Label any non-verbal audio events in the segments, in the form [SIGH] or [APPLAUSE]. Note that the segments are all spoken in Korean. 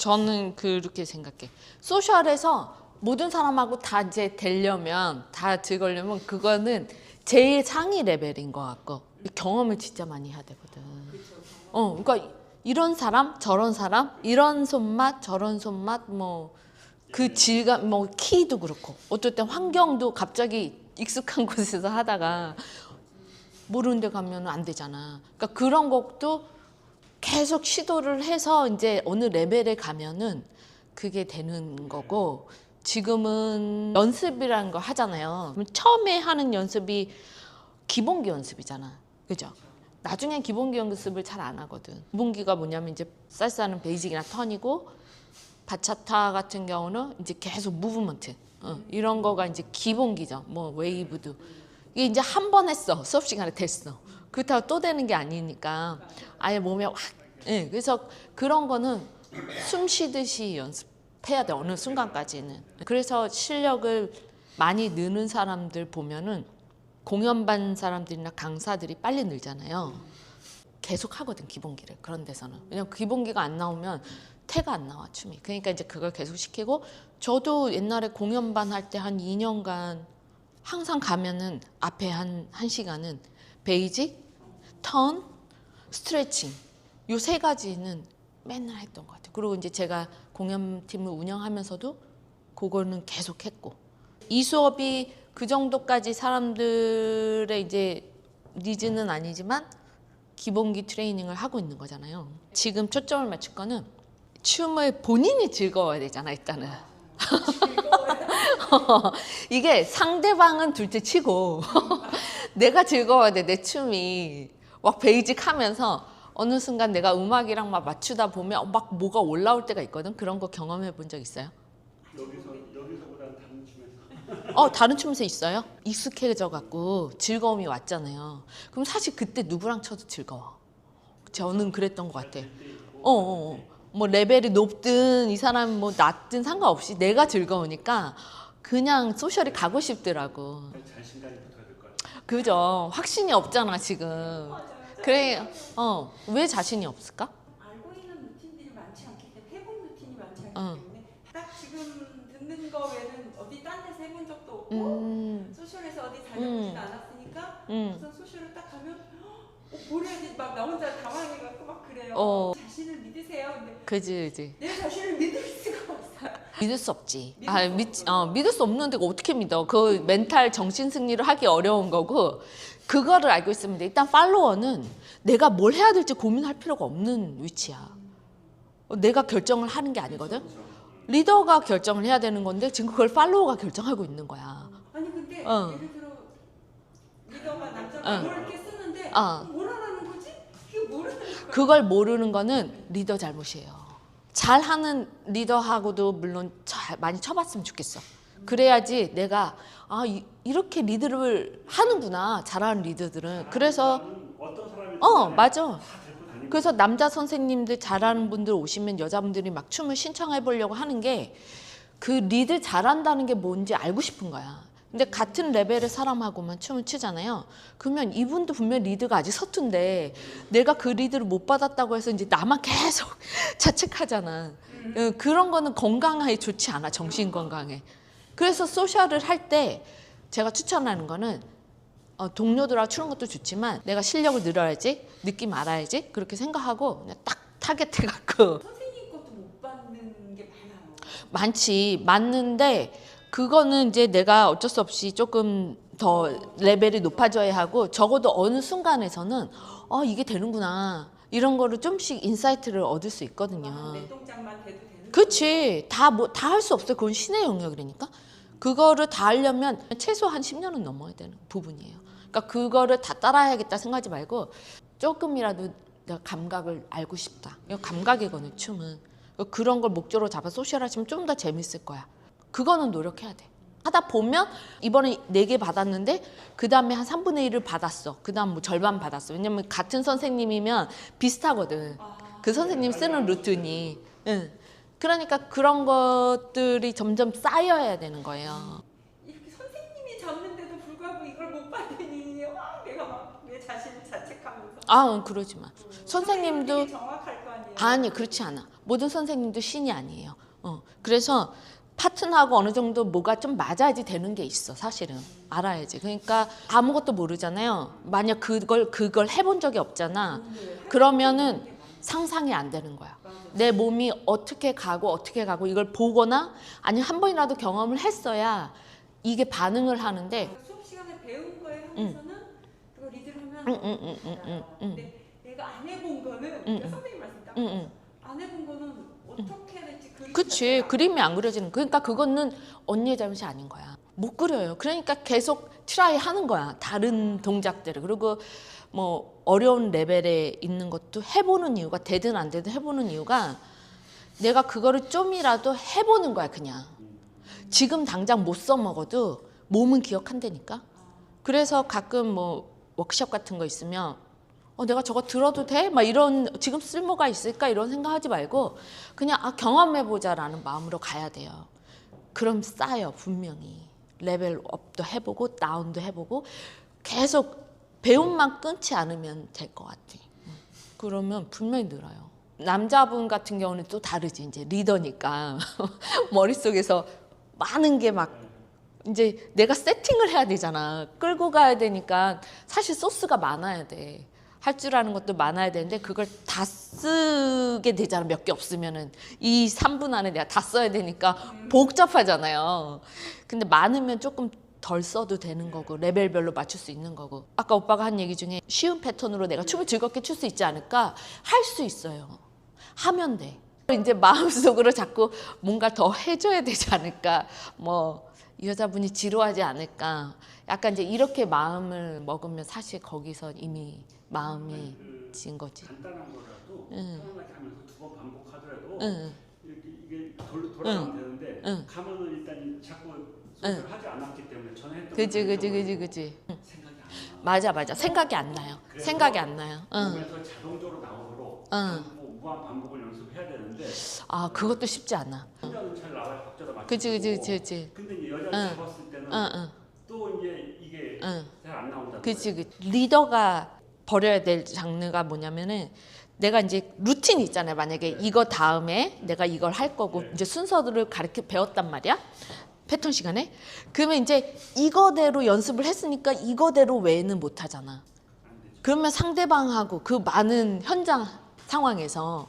저는 그렇게 생각해. 소셜에서 모든 사람하고 다 이제 되려면 다 들으려면 그거는 제일 상위 레벨인 것 같고 경험을 진짜 많이 해야 되거든. 어, 그러니까 이런 사람, 저런 사람, 이런 손맛, 저런 손맛, 뭐 그 질감, 뭐 키도 그렇고 어떨 땐 환경도 갑자기 익숙한 [LAUGHS] 곳에서 하다가 모르는 데 가면 안 되잖아. 그러니까 그런 것도 계속 시도를 해서 이제 어느 레벨에 가면은 그게 되는 거고 지금은 연습이라는 거 하잖아요. 처음에 하는 연습이 기본기 연습이잖아. 그죠? 나중엔 기본기 연습을 잘 안 하거든. 기본기가 뭐냐면 이제 살사는 베이직이나 턴이고 바차타 같은 경우는 이제 계속 무브먼트 어, 이런 거가 이제 기본기죠. 뭐 웨이브도 이게 이제 한 번 했어 수업 시간에 됐어. 그렇다고 또 되는 게 아니니까 아예 몸에 확. 예, 그래서 그런 거는 숨 쉬듯이 연습해야 돼 어느 순간까지는. 그래서 실력을 많이 느는 사람들 보면은 공연반 사람들이나 강사들이 빨리 늘잖아요. 계속 하거든 기본기를 그런 데서는 왜냐면 기본기가 안 나오면 태가 안 나와 춤이 그러니까 이제 그걸 계속 시키고 저도 옛날에 공연반 할 때 한 2년간 항상 가면은 앞에 한, 한 시간은 베이직, 턴, 스트레칭 요 세 가지는 맨날 했던 것 같아요 그리고 이제 제가 공연팀을 운영하면서도 그거는 계속 했고 이 수업이 그 정도까지 사람들의 이제 니즈는 아니지만 기본기 트레이닝을 하고 있는 거잖아요. 지금 초점을 맞출 거는 춤을 본인이 즐거워야 되잖아, 일단은. [LAUGHS] 이게 상대방은 둘째 치고 [LAUGHS] 내가 즐거워야 돼, 내 춤이. 막 베이직 하면서 어느 순간 내가 음악이랑 막 맞추다 보면 막 뭐가 올라올 때가 있거든. 그런 거 경험해 본 적 있어요? 여기서 여기서보다는 다른 춤에서 어 다른 춤에서 있어요? 익숙해져 갖고 즐거움이 왔잖아요. 그럼 사실 그때 누구랑 쳐도 즐거워. 저는 그랬던 것 같아. 어, 어, 어. 뭐 레벨이 높든 이 사람 뭐 낮든 상관없이 내가 즐거우니까 그냥 소셜이 가고 싶더라고. 자신감이 같아요. 그죠? 확신이 없잖아 지금. 그래, 어, 왜 자신이 없을까? 알고 있는 루틴들이 많지 않기 때문에 해본 루틴이 많지 않기 어. 때문에 딱 지금 듣는 거 외에는 어디 딴 데서 해본 적도 없고 음, 소셜에서 어디 음. 다녀보진 않았으니까 음. 우선 소셜을 딱 가면 어, 뭘 해야지 막 나 혼자 당황해갖고 막 그래요 어. 자신을 믿으세요 근데 그지, 그지. 내 자신을 없어요 믿을 수 없지. 믿을 아, 수 믿. 어, 믿을 수 없는데 어떻게 믿어? 그 멘탈 정신 승리를 하기 어려운 거고 그거를 알고 있으면 돼. 일단 팔로워는 내가 뭘 해야 될지 고민할 필요가 없는 위치야. 어, 내가 결정을 하는 게 아니거든. 리더가 결정을 해야 되는 건데 지금 그걸 팔로워가 결정하고 있는 거야. 아니 근데 어. 예를 들어 리더가 남자가 어. 뭘 이렇게 쓰는데 어. 뭘 하라는 거지? 거야 그걸 모르는 거는 리더 잘못이에요. 잘하는 리더하고도 물론 잘 많이 쳐봤으면 좋겠어. 그래야지 내가 아 이, 이렇게 리드를 하는구나 잘하는 리더들은 그래서 어 맞아. 그래서 남자 선생님들 잘하는 분들 오시면 여자분들이 막 춤을 신청해 보려고 하는 게 그 리드 잘한다는 게 뭔지 알고 싶은 거야. 근데 같은 레벨의 사람하고만 춤을 추잖아요. 그러면 이분도 분명 리드가 아직 서툰데 내가 그 리드를 못 받았다고 해서 이제 나만 계속 [LAUGHS] 자책하잖아. 어, 그런 거는 건강에 좋지 않아. 정신 건강에. 그래서 소셜을 할 때 제가 추천하는 거는 어, 동료들하고 추는 것도 좋지만 내가 실력을 늘어야지 느낌 알아야지 그렇게 생각하고 그냥 딱 타겟해 갖고 선생님 것도 못 받는 게 많아요 많지 맞는데 그거는 이제 내가 어쩔 수 없이 조금 더 레벨이 높아져야 하고 적어도 어느 순간에서는 어 이게 되는구나. 이런 거를 좀씩 인사이트를 얻을 수 있거든요. 내 동작만 돼도 되는 그치. 다 뭐 다 할 수 없어 그건 신의 영역이라니까. 그거를 다 하려면 최소 한 10년은 넘어야 되는 부분이에요. 그러니까 그거를 다 따라야겠다 생각하지 말고 조금이라도 내가 감각을 알고 싶다. 이거 감각이거든 춤은. 그런 걸 목적으로 잡아 소셜 하시면 좀 더 재밌을 거야 그거는 노력해야 돼 하다 보면 이번에 네 개 받았는데 그 다음에 한 3분의 1을 받았어 그 다음 뭐 절반 받았어 왜냐면 같은 선생님이면 비슷하거든 그 선생님 쓰는 루틴이. 응. 그러니까 그런 것들이 점점 쌓여야 되는 거예요. 이렇게 선생님이 잡는데도 불구하고 이걸 못 받으니 와 내가 막 내 자신을 자책하면서 아, 그러지 마. 선생님도 되게 정확할 거 아니에요 아니 그렇지 않아. 모든 선생님도 신이 아니에요. 어. 그래서 파트너하고 어느 정도 뭐가 좀 맞아야지 되는 게 있어 사실은 알아야지. 그러니까 아무것도 모르잖아요. 만약 그걸 그걸 해본 적이 없잖아. 그러면은 상상이 안 되는 거야. 내 몸이 어떻게 가고 어떻게 가고 이걸 보거나 아니면 한 번이라도 경험을 했어야 이게 반응을 하는데 수업 시간에 배운 거에 한해서는 그거 리드를 하면 응, 응, 응, 응, 응, 응. 근데 내가 안 해본 거는 응, 응. 선생님 말씀 딱 응, 응. 안 해본 거는 어떻게 그치. 그림이 안 그려지는 그러니까 그거는 언니의 잘못이 아닌 거야. 못 그려요. 그러니까 계속 트라이 하는 거야. 다른 동작들을. 그리고 뭐 어려운 레벨에 있는 것도 해보는 이유가 되든 안 되든 해보는 이유가 내가 그거를 좀이라도 해보는 거야 그냥. 지금 당장 못 써먹어도 몸은 기억한다니까? 그래서 가끔 뭐 워크숍 같은 거 있으면 어, 내가 저거 들어도 돼? 막 이런 지금 쓸모가 있을까 이런 생각하지 말고 그냥 아 경험해보자라는 마음으로 가야 돼요. 그럼 쌓여 분명히 레벨업도 해보고 다운도 해보고 계속 배움만 끊지 않으면 될 것 같아. 음. 그러면 분명히 늘어요. 남자분 같은 경우는 또 다르지 이제 리더니까 [LAUGHS] 머릿속에서 많은 게막 이제 내가 세팅을 해야 되잖아. 끌고 가야 되니까 사실 소스가 많아야 돼. 할 줄 아는 것도 많아야 되는데 그걸 다 쓰게 되잖아. 몇 개 없으면은 이 3분 안에 내가 다 써야 되니까 복잡하잖아요. 근데 많으면 조금 덜 써도 되는 거고 레벨별로 맞출 수 있는 거고 아까 오빠가 한 얘기 중에 쉬운 패턴으로 내가 춤을 즐겁게 출 수 있지 않을까 할 수 있어요. 하면 돼. 이제 마음속으로 자꾸 뭔가 더 해줘야 되지 않을까. 뭐이 여자분이 지루하지 않을까. 약간 이제 이렇게 마음을 먹으면 사실 거기서 이미 마음이 그 진 거지. 간단한 거라도 응. 편안하게 하면서 두 번 반복하더라도 응, 이렇게 이게 돌, 돌아가면 되는데 응. 가면은 일단 자꾸 소설을 하지 않았기 때문에 전에 했던 그지, 걸 그지, 그지, 그지. 생각이 안 나. 맞아, 맞아. 생각이 안 나요. 생각이 안 나요. 응. 몸에서 자동적으로 나오도록 응. 뭐 무한 반복을 연습해야 되는데 아, 그것도 쉽지 않아. 혼자는 잘 나와요 박자도 맞추고 그지, 그지, 그지, 그지. 근데 이제 여자를 응. 잡았을 때는 응, 응, 또 이제 이게 응. 잘 안 나온다 그치, 그 리더가 버려야 될 장르가 뭐냐면은 내가 이제 루틴이 있잖아요. 만약에 이거 다음에 내가 이걸 할 거고 네. 이제 순서들을 가르쳐 배웠단 말이야. 패턴 시간에. 그러면 이제 이거대로 연습을 했으니까 이거대로 외에는 못 하잖아. 그러면 상대방하고 그 많은 현장 상황에서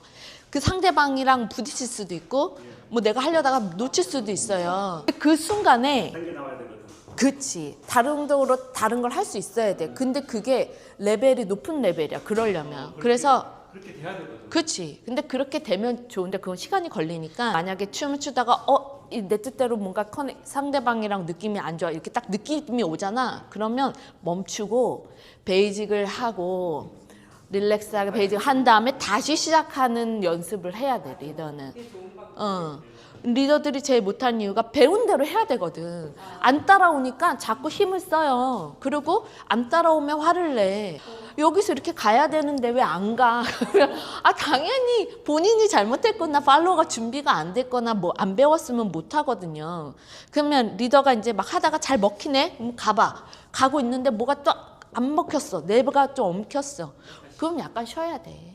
그 상대방이랑 부딪힐 수도 있고 뭐 내가 하려다가 놓칠 수도 있어요. 그 순간에 그치. 다른 쪽으로 다른 걸 할 수 있어야 돼. 근데 그게 레벨이 높은 레벨이야. 그러려면. 그래서 그렇게 돼야 되거든 그치. 근데 그렇게 되면 좋은데 그건 시간이 걸리니까 만약에 춤을 추다가 어, 이내 뜻대로 뭔가 커넥, 상대방이랑 느낌이 안 좋아. 이렇게 딱 느낌이 오잖아. 그러면 멈추고 베이직을 하고 릴렉스하게 베이직 한 다음에 다시 시작하는 연습을 해야 돼, 리더는. 어. 리더들이 제일 못한 이유가 배운 대로 해야 되거든. 안 따라오니까 자꾸 힘을 써요. 그리고 안 따라오면 화를 내. 여기서 이렇게 가야 되는데 왜 안 가? [LAUGHS] 아, 당연히 본인이 잘못했거나 팔로워가 준비가 안 됐거나 뭐 안 배웠으면 못 하거든요. 그러면 리더가 이제 막 하다가 잘 먹히네? 그럼 가봐. 가고 있는데 뭐가 또 안 먹혔어. 내가 좀 엉켰어. 그럼 약간 쉬어야 돼.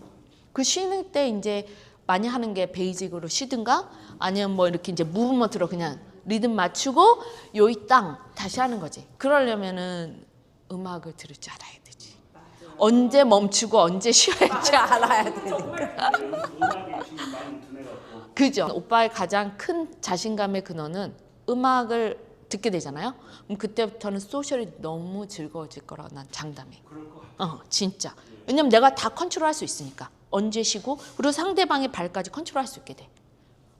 그 쉬는 때 이제 많이 하는 게 베이직으로 쉬든가 아니면 뭐 이렇게 이제 무브먼트로 그냥 리듬 맞추고 요이 땅 다시 하는 거지. 그러려면은 음악을 들을 줄 알아야 되지. 언제 멈추고 언제 쉬어야 할지 알아야 둔해갖고 [LAUGHS] 그죠? 오빠의 가장 큰 자신감의 근원은 음악을 듣게 되잖아요. 그럼 그때부터는 소셜이 너무 즐거워질 거라고 난 장담해. 어, 진짜. 왜냐면 내가 다 컨트롤할 수 있으니까. 언제 쉬고 그리고 상대방의 발까지 컨트롤할 수 있게 돼.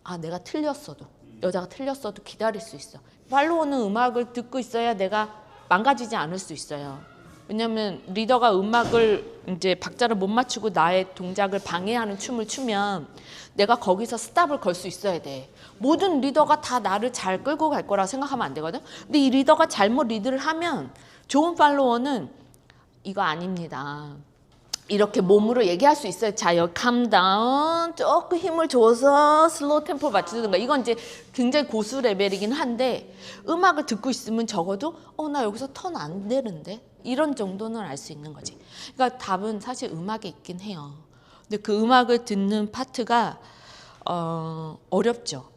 아, 내가 틀렸어도 여자가 틀렸어도 기다릴 수 있어. 팔로워는 음악을 듣고 있어야 내가 망가지지 않을 수 있어요. 왜냐면 리더가 음악을 이제 박자를 못 맞추고 나의 동작을 방해하는 춤을 추면 내가 거기서 스탑을 걸 수 있어야 돼. 모든 리더가 다 나를 잘 끌고 갈 거라 생각하면 안 되거든. 근데 이 리더가 잘못 리드를 하면 좋은 팔로워는 이거 아닙니다. 이렇게 몸으로 얘기할 수 있어요. 자, 여기 캄다운 조금 힘을 줘서 슬로우 템포 맞추든가. 이건 이제 굉장히 고수 레벨이긴 한데 음악을 듣고 있으면 적어도 어, 나 여기서 턴 안 되는데? 이런 정도는 알 수 있는 거지. 그러니까 답은 사실 음악에 있긴 해요. 근데 그 음악을 듣는 파트가 어, 어렵죠.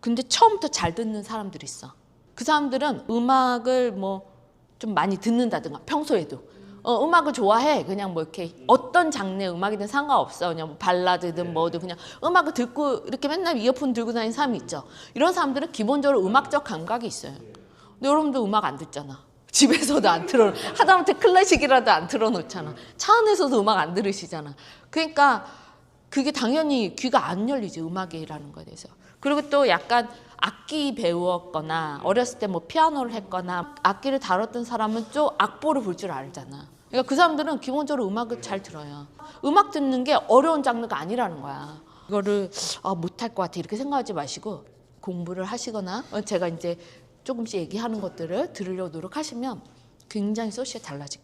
근데 처음부터 잘 듣는 사람들이 있어. 그 사람들은 음악을 뭐 좀 많이 듣는다든가 평소에도 어, 음악을 좋아해. 그냥 뭐 이렇게 어떤 장르의 음악이든 상관없어. 그냥 뭐 발라드든 뭐든 그냥 음악을 듣고 이렇게 맨날 이어폰 들고 다니는 사람이 있죠. 이런 사람들은 기본적으로 음악적 감각이 있어요. 근데 여러분도 음악 안 듣잖아. [LAUGHS] 집에서도 안 틀어. 하다못해 클래식이라도 안 틀어놓잖아. 차 안에서도 음악 안 들으시잖아. 그러니까 그게 당연히 귀가 안 열리지 음악이라는 거에 대해서. 그리고 또 약간 악기 배웠거나 어렸을 때 뭐 피아노를 했거나 악기를 다뤘던 사람은 좀 악보를 볼 줄 알잖아. 그러니까 그 사람들은 기본적으로 음악을 잘 들어요. 음악 듣는 게 어려운 장르가 아니라는 거야. 이거를 아, 못할 것 같아 이렇게 생각하지 마시고 공부를 하시거나 어, 제가 이제 조금씩 얘기하는 것들을 들으려고 노력하시면 굉장히 소시에 달라질 거예요.